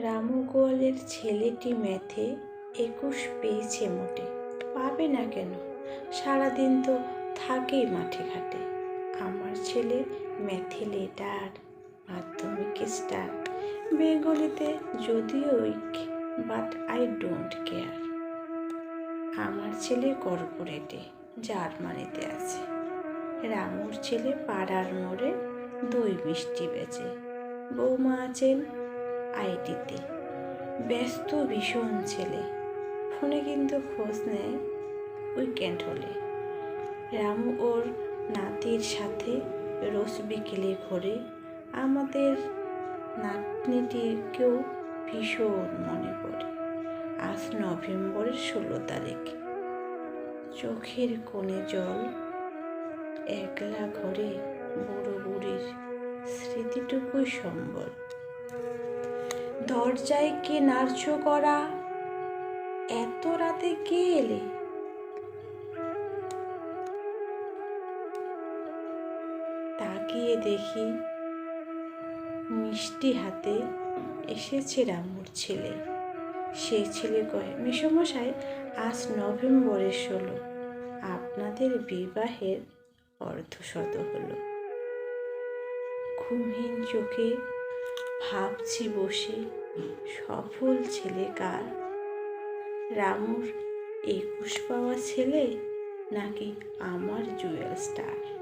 রামু গোয়ালের ছেলেটি ম্যাথে একুশ পেয়েছে মোটে। পাবে না কেন? সারাদিন তো থাকেই মাঠে ঘাটে। আমার ছেলে ম্যাথে লেটার, মাধ্যমিকে স্টার। বেঙ্গলিতে যদিও weak, but I don't care. আমার ছেলে কর্পোরেটে, জার্মানিতে আছে। রামুর ছেলে পাড়ার মোড়ে দই মিষ্টি বেচে। বৌমা আছেন আইটিতে। ব্যস্ত, ভীষণ ছেলে। ফোনে কিন্তু খোঁজ নেয় উইকেন্ড হলে। রামু ওর নাতির সাথে রোজ বিকেলে ঘরে। আমাদের নাতনিটিকেও ভীষণ মনে পড়ে। আজ নভেম্বরের ষোলো তারিখ। চোখের কোণে জল, একলা ঘরে বুড়ো বুড়ির স্মৃতিটুকুই সম্বল। দরজায় কে নার্য করা এত রাতে কে এলে? তাকিয়ে দেখি মিষ্টি হাতে এসেছে রামুর ছেলে। সেই ছেলে কয়, মেসমশাই, আজ নভেম্বরের ষোলো। আপনাদের বিবাহের অর্ধশত হলো। ঘুমহীন চোখে ভাবছি বসে সফল ছেলে কার? রামুর একুশ পাওয়া ছেলে নাকি আমার জুয়েল স্টার?